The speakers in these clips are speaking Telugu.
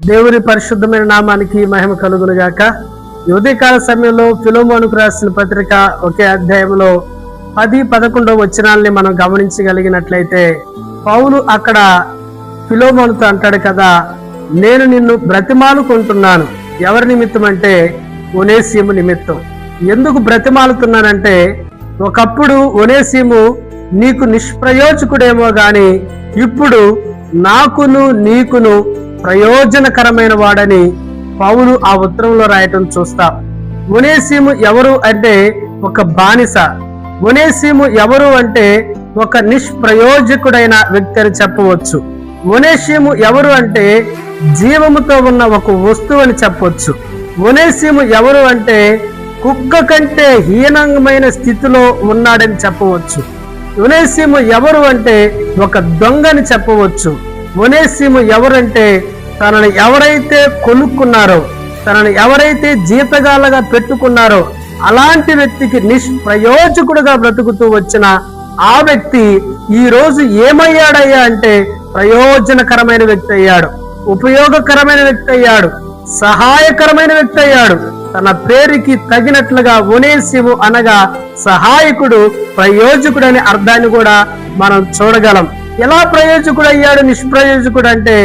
దేవుని పరిశుద్ధమైన నామానికి మహిమ కలుగునుగాక. ఉదయకాల సమయంలో ఫిలోమోనుకు రాసిన పత్రిక ఒకే అధ్యాయంలో పది పదకొండవ వచనాలని మనం గమనించగలిగినట్లయితే పౌలు అక్కడ ఫిలోమోనుతో అంటాడు కదా నేను నిన్ను బ్రతిమాలుకుంటున్నాను. ఎవరి నిమిత్తం అంటే ఒనేసీము నిమిత్తం. ఎందుకు బ్రతిమాలుతున్నానంటే ఒకప్పుడు ఒనేసీము నీకు నిష్ప్రయోజకుడేమో గాని ఇప్పుడు నాకును నీకును ప్రయోజనకరమైన వాడని పౌలు ఆ ఉత్తరంలో రాయటం చూస్తాం. ఒనేసీము ఎవరు అంటే ఒక బానిస. ఒనేసీము ఎవరు అంటే ఒక నిష్ప్రయోజకుడైన వ్యక్తి అని చెప్పవచ్చు. ఒనేసీము ఎవరు అంటే జీవముతో ఉన్న ఒక వస్తువు అని చెప్పవచ్చు. ఒనేసీము ఎవరు అంటే కుక్క కంటే హీనమైన స్థితిలో ఉన్నాడని చెప్పవచ్చు. ఒనేసీము ఎవరు అంటే ఒక దొంగని చెప్పవచ్చు. ఒనేసీము ఎవరంటే తనను ఎవరైతే కొనుక్కున్నారో తనను ఎవరైతే జీతగాళ్ళగా పెట్టుకున్నారో అలాంటి వ్యక్తికి నిష్ప్రయోజకుడుగా బ్రతుకుతూ వచ్చిన ఆ వ్యక్తి ఈ రోజు ఏమయ్యాడయ్యా అంటే ప్రయోజనకరమైన వ్యక్తి అయ్యాడు ఉపయోగకరమైన వ్యక్తి అయ్యాడు సహాయకరమైన వ్యక్తి అయ్యాడు. తన పేరుకి తగినట్లుగా ఒనేసిము అనగా సహాయకుడు ప్రయోజకుడు అనే అర్థాన్ని కూడా మనం చూడగలం. ఎలా ప్రయోజకుడు అయ్యాడు నిష్ప్రయోజకుడు అంటే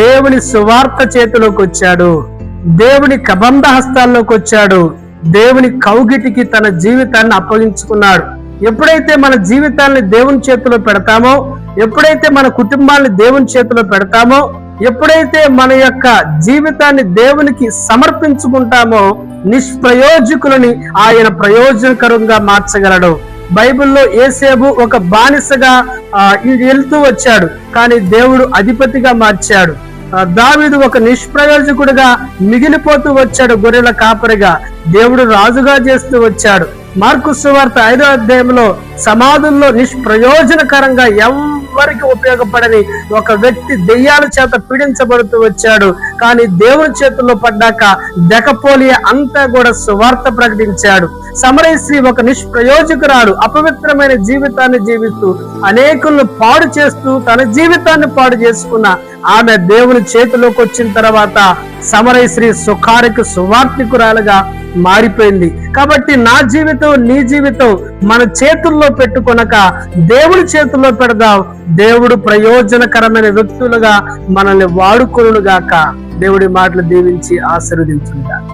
దేవుని సువార్త చేతిలోకి వచ్చాడు దేవుని కబంధ హస్తాల్లోకి వచ్చాడు దేవుని కౌగిటికి తన జీవితాన్ని అప్పగించుకున్నాడు. ఎప్పుడైతే మన జీవితాన్ని దేవుని చేతిలో పెడతామో ఎప్పుడైతే మన కుటుంబాన్ని దేవుని చేతిలో పెడతామో ఎప్పుడైతే మన యొక్క జీవితాన్ని దేవునికి సమర్పించుకుంటామో నిష్ప్రయోజకులని ఆయన ప్రయోజనకరంగా మార్చగలడు. బైబిల్లో ఏసేబు ఒక బానిసగా వెళ్తూ వచ్చాడు. కానీ దేవుడు అధిపతిగా మార్చాడు. ఆ, దావీదు ఒక నిష్ప్రయోజకుడుగా మిగిలిపోతూ వచ్చాడు గొర్రెల కాపరిగా. దేవుడు రాజుగా చేస్తూ వచ్చాడు. మార్కు సువార్త ఐదో అధ్యాయంలో సమాధుల్లో నిష్ప్రయోజనకరంగా ఎవరికి ఉపయోగపడని ఒక వ్యక్తి దెయ్యాల చేత పీడించబడుతూ వచ్చాడు. కానీ దేవుని చేతుల్లో పడ్డాక దెకపోలియ అంతా కూడా సువార్త ప్రకటించాడు. సమరశ్రీ ఒక నిష్ప్రయోజకురాడు అపవిత్రమైన జీవితాన్ని జీవిస్తూ అనేకులను పాడు చేస్తూ తన జీవితాన్ని పాడు చేసుకున్న ఆమె దేవుని చేతిలోకి వచ్చిన తర్వాత సమరశ్రీ సుఖారికి సువార్తికురాలుగా మారిపోయింది. కాబట్టి నా జీవితం నీ జీవితం మన చేతుల్లో పెట్టుకొనక దేవుడి చేతుల్లో పెడదాం. దేవుడు ప్రయోజనకరమైన వ్యక్తులుగా మనల్ని వాడుకొనుగాక. దేవుడి మాటలు దీవించి ఆశీర్వదించుగా